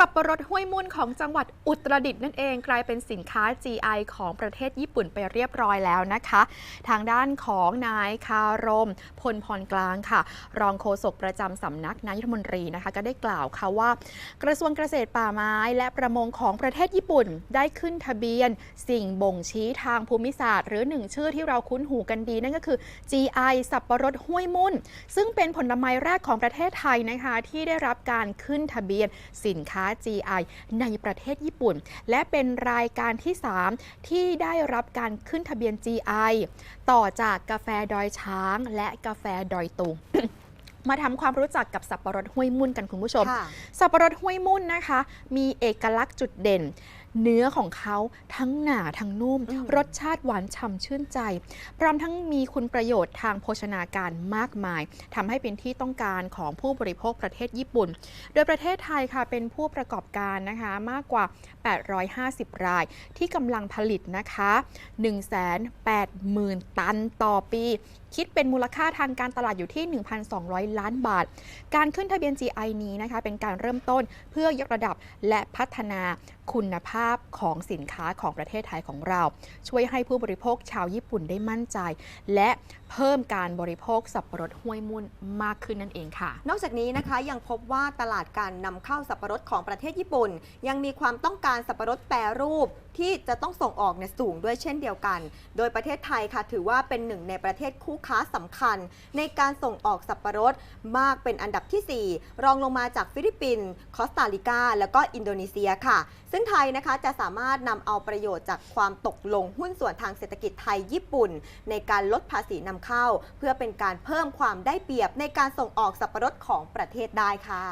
สับปะรดห้วยมุ่นของจังหวัดอุตรดิตถ์นั่นเองกลายเป็นสินค้า GI ของประเทศญี่ปุ่นไปเรียบร้อยแล้วนะคะ ทางด้านของนายคารม พลพรกลางค่ะ รองโฆษกประจำสำนักนายกรัฐมนตรีนะคะ ก็ได้กล่าวค่ะว่า กระทรวงเกษตรป่าไม้และประมงของประเทศญี่ปุ่น ได้ขึ้นทะเบียน สิ่งบ่งชี้ทางภูมิศาสตร์ หรือหนึ่งชื่อที่เราคุ้นหูกันดีนั่นก็คือ GI สับปะรดห้วยมุ่น ซึ่งเป็นผลไม้แรกของประเทศไทยนะคะที่ได้รับการขึ้นทะเบียนสินค้า GI ในประเทศญี่ปุ่น และเป็นรายการที่ 3 ที่ได้รับการขึ้นทะเบียน GI ต่อจากกาแฟดอยช้างและกาแฟดอยตุงมาทำความรู้จักกับสับปะรดห้วยมุ่นกันคุณผู้ชมค่ะสับปะรดห้วยมุ่นนะคะ มีเอกลักษณ์จุดเด่น เนื้อของเขาทั้งหนาทั้งนุ่มอืมรสชาติหวานฉ่ำชื่นใจ พร้อมทั้งมีคุณประโยชน์ทางโภชนาการมากมายทำให้เป็นที่ต้องการของผู้บริโภคประเทศญี่ปุ่น โดยประเทศไทยค่ะเป็นผู้ประกอบการนะคะมากกว่า 850 ราย ที่กำลังผลิตนะคะ180,000 ตันต่อปี คิดเป็นมูลค่าทางการตลาดอยู่ที่ 1,200 ล้านบาท การขึ้นทะเบียน GI นี้นะคะเป็นการเริ่มต้นเพื่อยกระดับและพัฒนา คุณภาพของสินค้าของประเทศไทยของเรา ช่วยให้ผู้บริโภคชาวญี่ปุ่นได้มั่นใจ และเพิ่มการบริโภคสับปะรดห้วยมุ่นมากขึ้นนั่นเองค่ะ นอกจากนี้นะคะยังพบว่าตลาดการนำเข้าสับปะรดของประเทศญี่ปุ่น ยังมีความต้องการสับปะรดแปรรูปที่จะต้องส่งออกเนี่ยสูงด้วยเช่นเดียวกัน โดยประเทศไทยค่ะถือว่าเป็นหนึ่งในประเทศคู่ค้าสำคัญ ในการส่งออกสับปะรดมากเป็นอันดับทีสี่ 4 รองลงมาจากฟิลิปปินส์คอสตาริกา แล้วก็อินโดนีเซียค่ะซึ่งไทยนะคะจะสามารถนำเอาประโยชน์จากความตกลงหุ้นส่วนทางเศรษฐกิจไทยญี่ปุ่น ในการลดภาษีนำเข้า เพื่อเป็นการเพิ่มความได้เปรียบในการส่งออกสับปะรดของประเทศได้ค่ะ